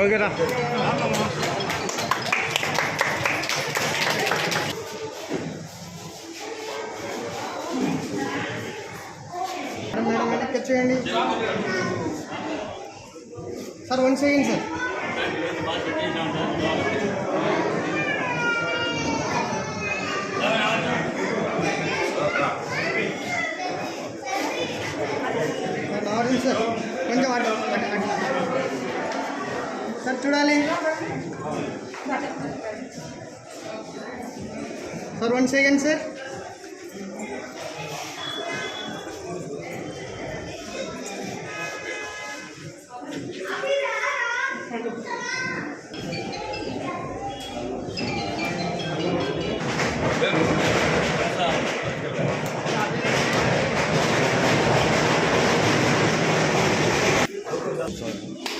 ఓకేనా మేడం వెనక్కి వచ్చేయండి sir one second sir orange sir కొంచెం అటు అటు అటు సార్ చూడాలి సార్ వన్ సెకండ్ సార్ ఇది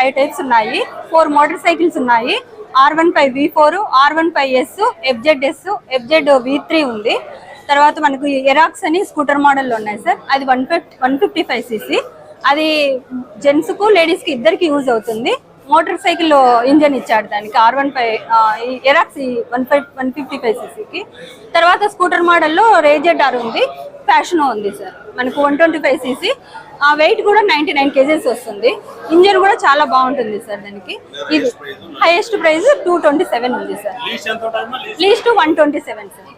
ఫైవ్ టైప్స్ ఉన్నాయి. ఫోర్ మోటార్ సైకిల్స్ ఉన్నాయి. R one five V four R one five S FZ S FZ V three ఉంది. తర్వాత మనకు ఎరాక్స్ అని స్కూటర్ మోడల్ ఉన్నాయి సార్. అది one fifty one fifty five CC. అది జెంట్స్కు లేడీస్కి ఇద్దరికి యూజ్ అవుతుంది. మోటార్ సైకిల్ ఇంజన్ ఇచ్చాడు దానికి. R one five Aerox one five one fifty five సీసీకి. తర్వాత స్కూటర్ మోడల్లో రేజెడ్ ఆర్ ఉంది. ఫ్యాషన్ ఉంది సార్. మనకు వన్ ట్వంటీ ఫైవ్ సీసీ. ఆ వెయిట్ కూడా నైంటీ నైన్ కేజెస్ వస్తుంది. ఇంజన్ కూడా చాలా బాగుంటుంది సార్ దానికి. ఇది highest price two twenty seven ఉంది sir. Least one twenty seven sir.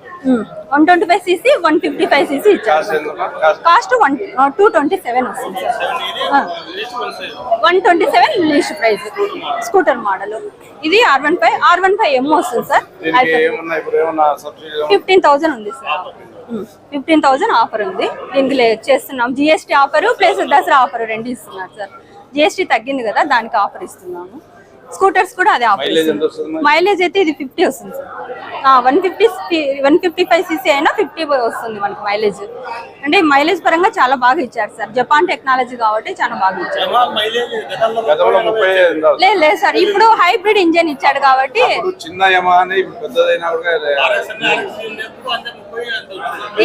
One twenty five CC one fifty five CC ఇచ్చారు cost one two twenty seven వస్తుంది sir. One twenty seven least price scooter model ఇది R one five R one five M వస్తుంది sir. Fifteen thousand ఉంది sir. Fifteen thousand offer ఉంది. దీనికి లే- చేస్తున్నాం GST offer plus Dussehra offer రెండు ఇస్తున్నారు సార్. జిఎస్టీ తగ్గింది కదా దానికి ఆఫర్ ఇస్తున్నాము. స్కూటర్స్ కూడా అదే ఆఫర్ మైలేజ్ ఎంత వస్తుంది మరి? మైలేజ్ అయితే ఇది ఫిఫ్టీ వస్తుంది sir. One fifty one fifty five CC అయినా ఫిఫ్టీ వస్తుంది మనకి మైలేజ్ అంటే మైలేజ్ పరంగా చాలా బాగా ఇచ్చారు సార్. జపాన్ టెక్నాలజీ కాబట్టి చాలా బాగా ఇచ్చారు. లేదు లేదు సార్. ఇప్పుడు హైబ్రిడ్ ఇంజన్ ఇచ్చాడు కాబట్టి చిన్న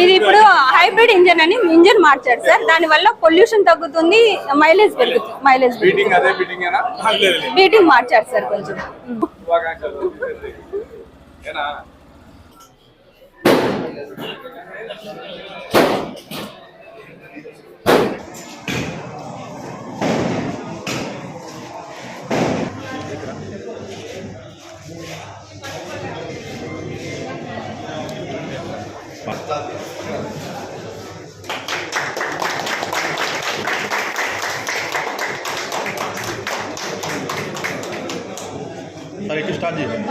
ఇది ఇప్పుడు హైబ్రిడ్ ఇంజన్ అని ఇంజన్ మార్చాడు సార్. దాని వల్ల పొల్యూషన్ తగ్గుతుంది మైలేజ్ పెరుగుతుంది మైలేజ్ బీటింగ్ మార్చాడు సార్ కొంచెం. సరే ఇటు స్టార్ట్ చేయండి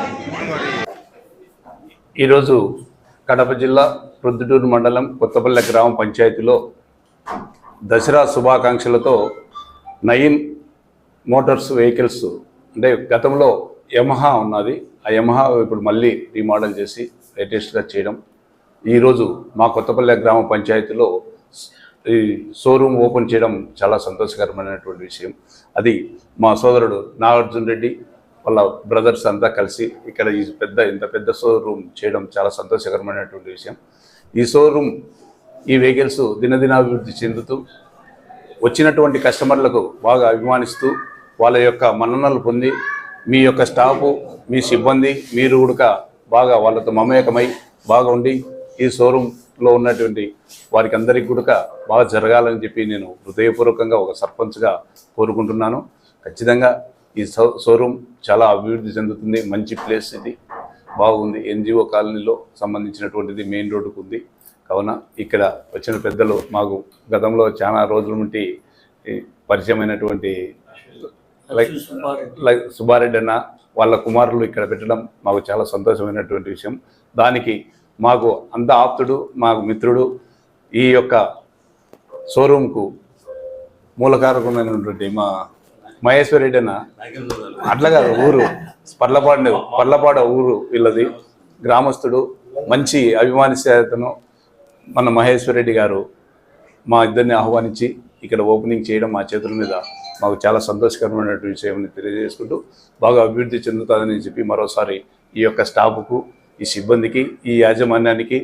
ఈరోజు కడప జిల్లా ప్రొద్దుటూరు మండలం కొత్తపల్లె గ్రామ పంచాయతీలో దసరా శుభాకాంక్షలతో నయిన్ మోటార్స్ వెహికల్స్ అంటే గతంలో యమహా ఉన్నది. ఆ యమహా ఇప్పుడు మళ్ళీ రీమోడల్ చేసి లేటెస్ట్గా చేయడం ఈరోజు మా కొత్తపల్లె గ్రామ పంచాయతీలో ఈ షోరూమ్ ఓపెన్ చేయడం చాలా సంతోషకరమైనటువంటి విషయం. అది మా సోదరుడు నాగార్జున రెడ్డి వాళ్ళ బ్రదర్స్ అంతా కలిసి ఇక్కడ ఈ పెద్ద ఇంత పెద్ద షోరూమ్ చేయడం చాలా సంతోషకరమైనటువంటి విషయం. ఈ షోరూమ్ ఈ వెహికల్స్ దినదినాభివృద్ధి చెందుతూ వచ్చినటువంటి కస్టమర్లకు బాగా అభిమానిస్తూ వాళ్ళ యొక్క మన్ననలు పొంది మీ యొక్క స్టాఫ్ మీ సిబ్బంది మీరు కూడా బాగా వాళ్ళతో మమేకమై బాగా ఉండి ఈ షోరూంలో ఉన్నటువంటి వారికి అందరికీ కూడా బాగా జరగాలని చెప్పి నేను హృదయపూర్వకంగా ఒక సర్పంచ్గా కోరుకుంటున్నాను. ఖచ్చితంగా ఈ షో షోరూమ్ చాలా అభివృద్ధి చెందుతుంది. మంచి ప్లేస్ ఇది. బాగుంది. ఎన్జిఓ కాలనీలో సంబంధించినటువంటిది మెయిన్ రోడ్డుకు ఉంది. కావున ఇక్కడ వచ్చిన పెద్దలు మాకు గతంలో చాలా రోజుల నుండి పరిచయమైనటువంటి లైక్ లైక్ సుబ్బారెడ్డి అన్న వాళ్ళ కుమారులు ఇక్కడ పెట్టడం మాకు చాలా సంతోషమైనటువంటి విషయం. దానికి మాకు అంత ఆప్తుడు మాకు మిత్రుడు ఈ యొక్క షోరూంకు మూలకారకుమైనటువంటి మా మహేశ్వర్ రెడ్డి అన్న. అట్లా కాదు ఊరు. పర్లపాడు పర్లపాడ ఊరు వీళ్ళది. గ్రామస్తుడు మంచి అభిమానిస్తను మన మహేశ్వర్ రెడ్డి గారు మా ఇద్దరిని ఆహ్వానించి ఇక్కడ ఓపెనింగ్ చేయడం మా చేతుల మీద మాకు చాలా సంతోషకరమైన విషయం తెలియజేసుకుంటూ బాగా అభివృద్ధి చెందుతుందని చెప్పి మరోసారి ఈ యొక్క స్టాఫ్కు ఈ సిబ్బందికి ఈ యాజమాన్యానికి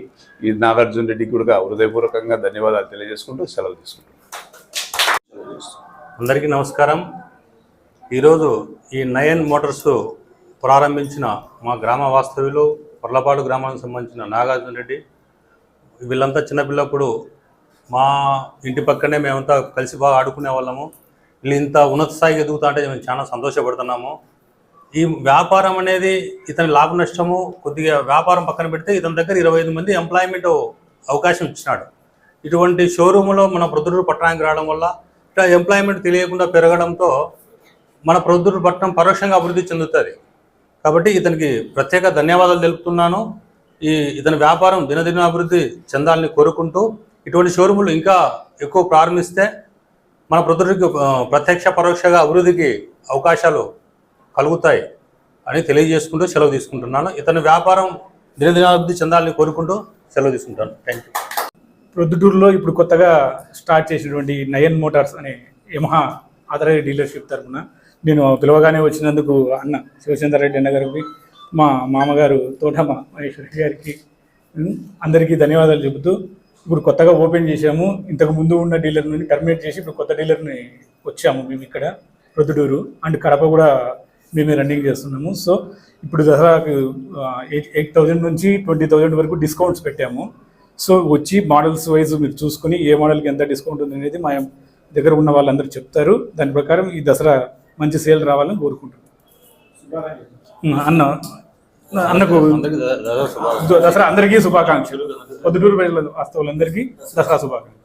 ఈ నాగార్జున రెడ్డికి కూడా హృదయపూర్వకంగా ధన్యవాదాలు తెలియజేసుకుంటూ సెలవు తీసుకుంటాం అందరికీ నమస్కారం. ఈరోజు ఈ నయన్ మోటార్స్ ప్రారంభించిన మా గ్రామ వాస్తవ్యులు పొర్లపాడు గ్రామానికి సంబంధించిన నాగార్జున రెడ్డి. వీళ్ళంతా చిన్నపిల్లప్పుడు మా ఇంటి పక్కనే మేమంతా కలిసి బాగా ఆడుకునే వాళ్ళము. వీళ్ళు ఇంత ఉన్నత స్థాయికి ఎదుగుతా అంటే మేము చాలా సంతోషపడుతున్నాము. ఈ వ్యాపారం అనేది ఇతని లాభ నష్టము కొద్దిగా వ్యాపారం పక్కన పెడితే ఇతని దగ్గర ఇరవై ఐదు మంది ఎంప్లాయ్మెంట్ అవకాశం ఇచ్చినాడు. ఇటువంటి షోరూములో మన ప్రొద్దుటూరు పట్టణానికి రావడం వల్ల ఇట్లా ఎంప్లాయ్మెంట్ తెలియకుండా పెరగడంతో మన ప్రొద్దుటూరు పట్టణం పరోక్షంగా అభివృద్ధి చెందుతుంది. కాబట్టి ఇతనికి ప్రత్యేక ధన్యవాదాలు తెలుపుతున్నాను. ఈ ఇతని వ్యాపారం దినదిన అభివృద్ధి చెందాలని కోరుకుంటూ ఇటువంటి షోరూములు ఇంకా ఎక్కువ ప్రారంభిస్తే మన ప్రొద్దుటూరుకి ప్రత్యక్ష పరోక్షగా అభివృద్ధికి అవకాశాలు కలుగుతాయి అని తెలియజేసుకుంటూ సెలవు తీసుకుంటున్నాను. ఇతని వ్యాపారం దినదినాభివృద్ధి చెందాలని కోరుకుంటూ సెలవు తీసుకుంటాను. థ్యాంక్ యూ ప్రొద్దుటూరులో ఇప్పుడు కొత్తగా స్టార్ట్ చేసినటువంటి నయన్ మోటార్స్ అనే యమహా ఆథరైజ్ డీలర్షిప్ తరఫున నేను పిలవగానే వచ్చినందుకు అన్న శివచంద్ర రెడ్డి అన్న గారికి మా మామగారు తోటమ్మ మహేశ్వరి గారికి అందరికీ ధన్యవాదాలు చెబుతూ ఇప్పుడు కొత్తగా ఓపెన్ చేశాము. ఇంతకు ముందు ఉన్న డీలర్ నుండి టర్మినేట్ చేసి ఇప్పుడు కొత్త డీలర్ని వచ్చాము మేము ఇక్కడ ప్రొద్దుటూరు. అండ్ కడప కూడా మేమే రన్నింగ్ చేస్తున్నాము. సో ఇప్పుడు దసరాకు ఎయిట్ ఎయిట్ థౌజండ్ నుంచి ట్వంటీ థౌజండ్ వరకు డిస్కౌంట్స్ పెట్టాము. సో వచ్చి మోడల్స్ వైజ్ మీరు చూసుకుని ఏ మోడల్కి ఎంత డిస్కౌంట్ ఉంది అనేది మా దగ్గర ఉన్న వాళ్ళందరూ చెప్తారు. దాని ప్రకారం ఈ దసరా మంచి సేల్ రావాలని కోరుకుంటున్నాను ఉమ్, అన్న అన్నకు దసరా అందరికీ శుభాకాంక్షలు. పొద్దుటూరు ప్రజల వాస్తవులందరికీ దసరా శుభాకాంక్షలు.